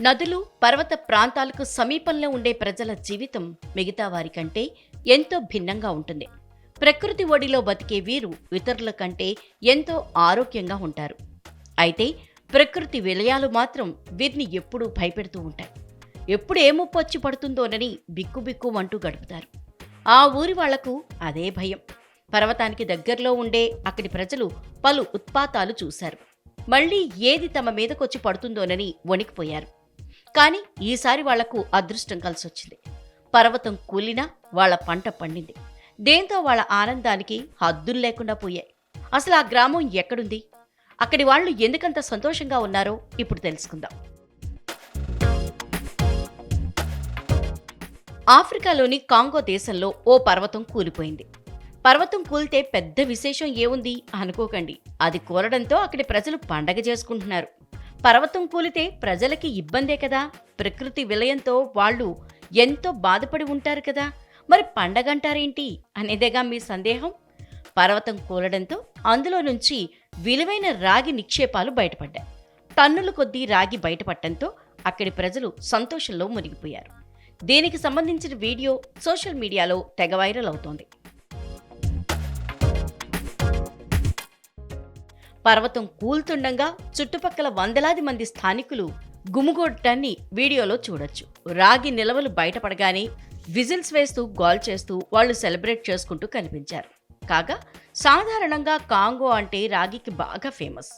నదులు పర్వత ప్రాంతాలకు సమీపంలో ఉండే ప్రజల జీవితం మిగతా వారికంటే ఎంతో భిన్నంగా ఉంటుంది. ప్రకృతి ఒడిలో బతికే వీరు ఇతరుల కంటే ఎంతో ఆరోగ్యంగా ఉంటారు. అయితే ప్రకృతి విలయాలు మాత్రం వీరిని ఎప్పుడూ భయపెడుతూ ఉంటాయి. ఎప్పుడు ఏ వచ్చి పడుతుందోనని బిక్కుబిక్కు అంటూ గడుపుతారు. ఆ ఊరి వాళ్ళకు అదే భయం. పర్వతానికి దగ్గరలో ఉండే అక్కడి ప్రజలు పలు ఉత్పాతాలు చూశారు. మళ్ళీ ఏది తమ మీదకొచ్చి పడుతుందోనని వణికిపోయారు. కానీ ఈసారి వాళ్ళకు అదృష్టం కలిసొచ్చింది. పర్వతం కూలినా వాళ్ళ పంట పండింది. దేంతో వాళ్ళ ఆనందానికి హద్దులు లేకుండా పోయాయి. అసలు ఆ గ్రామం ఎక్కడుంది? అక్కడి వాళ్ళు ఎందుకంత సంతోషంగా ఉన్నారో ఇప్పుడు తెలుసుకుందాం. ఆఫ్రికాలోని కాంగో దేశంలో ఓ పర్వతం కూలిపోయింది. పర్వతం కూలితే పెద్ద విశేషం ఏముంది అనుకోకండి. అది కూలడంతో అక్కడి ప్రజలు పండగ చేసుకుంటున్నారు. పర్వతం కూలితే ప్రజలకి ఇబ్బందే కదా? ప్రకృతి విలయంతో వాళ్ళు ఎంతో బాధపడి ఉంటారు కదా? మరి పండగంటారేంటి అనేదేగా మీ సందేహం? పర్వతం కూలడంతో అందులో నుంచి విలువైన రాగి నిక్షేపాలు బయటపడ్డాయి. టన్నుల కొద్దీ రాగి బయటపడటంతో అక్కడి ప్రజలు సంతోషంలో మునిగిపోయారు. దీనికి సంబంధించిన వీడియో సోషల్ మీడియాలో తెగ వైరల్ అవుతోంది. పర్వతం కూల్తుండగా చుట్టుపక్కల వందలాది మంది స్థానికులు గుమిగొట్టడాన్ని వీడియోలో చూడొచ్చు. రాగి నిలవలు బయటపడగానే విజిల్స్ వేస్తూ గోల్ చేస్తూ వాళ్ళు సెలబ్రేట్ చేసుకుంటూ కనిపించారు. కాగా సాధారణంగా కాంగో అంటే రాగికి బాగా ఫేమస్.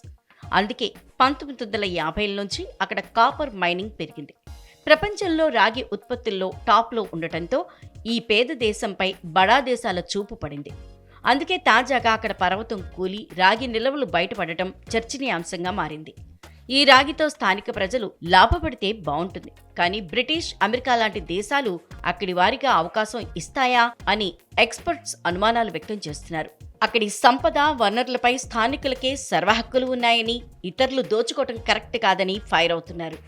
అందుకే పంతొమ్మిది వందల యాభైల నుంచి అక్కడ కాపర్ మైనింగ్ పెరిగింది. ప్రపంచంలో రాగి ఉత్పత్తుల్లో టాప్లో ఉండటంతో ఈ పేద దేశంపై బడా దేశాల చూపు పడింది. అందుకే తాజాగా అక్కడ పర్వతం కూలి రాగి నిల్వలు బయటపడటం చర్చనీయాంశంగా మారింది. ఈ రాగితో స్థానిక ప్రజలు లాభపడితే బాగుంటుంది కానీ బ్రిటిష్ అమెరికా లాంటి దేశాలు అక్కడి వారిగా అవకాశం ఇస్తాయా అని ఎక్స్పర్ట్స్ అనుమానాలు వ్యక్తం చేస్తున్నారు. అక్కడి సంపద వనరులపై స్థానికులకే సర్వహక్కులు ఉన్నాయని ఇతరులు దోచుకోవటం కరెక్ట్ కాదని ఫైర్ అవుతున్నారు.